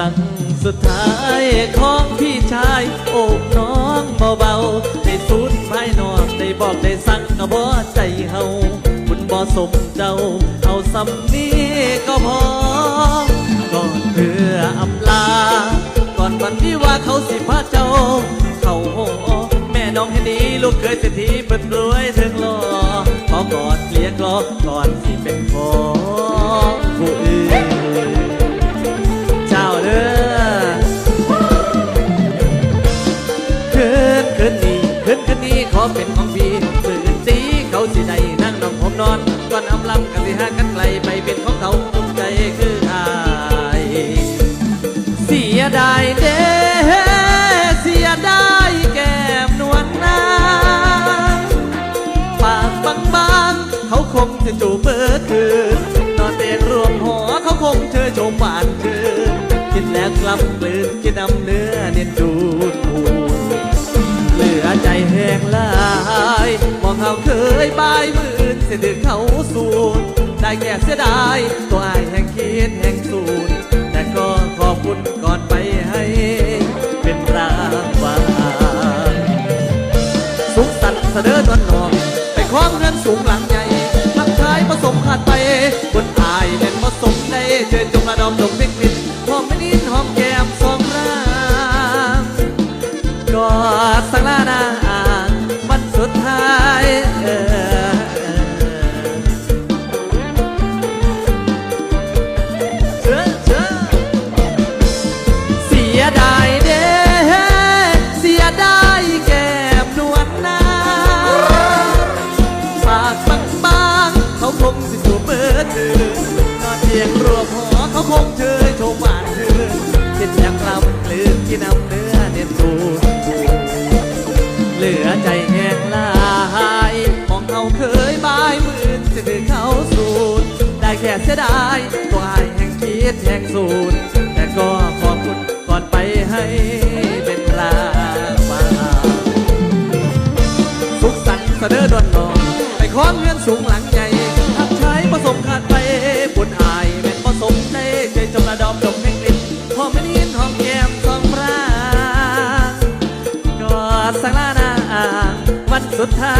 รั้งสุดท้ายของพี่ชายโอบน้องเบาๆในชุดญภายนอนได้บอกได้สั่งกะบ่ใจเฮาบุญบ่สมเจ้าเอาสำนี้ก็พอก่อนเพื่ออำลา ก่อนวันที่ว่าเขาสิพาเจ้า เขาโหแม่น้องให้ดีลูกเคยเศรษฐีเปิดรวยถึงรอพอกอดเลียกรอก่อนสิเป็นขอ เป็นของพี่ฝืนสีเขาสิได้นั่งนอนผมนอนก่อนอำลำกันสิหากันไกลไปเป็นของเขาตุ้มใจคืออายเสียดายเด้เสียดายแก้มนวลนางปากบางบางๆเขาคงจะจูบเบิดคืนนอนเตียงรวมหอเขาคงเชยชมหวานคืนกินแล้วกลับกลืนกินน้ำเนื้อเนียนจูดหูเหลือใจแห้งหลา ยบายมื่นเสียดึกเขาสูนได้แก่เสียดายตัวอายแห่งคิดแห่งสูนแต่ก็ขอบคุณก่อนไปให้ เป็นรางวัลสุขสันต์เสดอตอนนอนไปคล้องเรือนสูงหลังใหญ่ทักทายผสมขาดไปบนอายเล่นผสมได้เชิญจงระดมดงพิกนิดหอมไม่นิดหอมแก้มสองร่างกอดสังลา ดายเด้เสียดายแก้มนวลนาปากบางบางเขาคงสิจูบเบิดคืนนอนเตียงรวมหอเขาคงเชยโชมหวานคืนกินอย่างลำกลืนกินน้ำเนื้อเนียนตูเหลือใจแห้งลายมองเขาเคยบายมือจะดึงเขาสูดได้แค่เสียดายตัวไอแห่งคิดแห่งสูด สูงหลังใหญ่ทักใช้ผสมขาดไปผลอายเป็นผสมใจใจจำระดอมดมแห่งลิ้นหอมไม่นินหอมแก้มสองรางกอดสังลานาอ่างวันสุดท้าย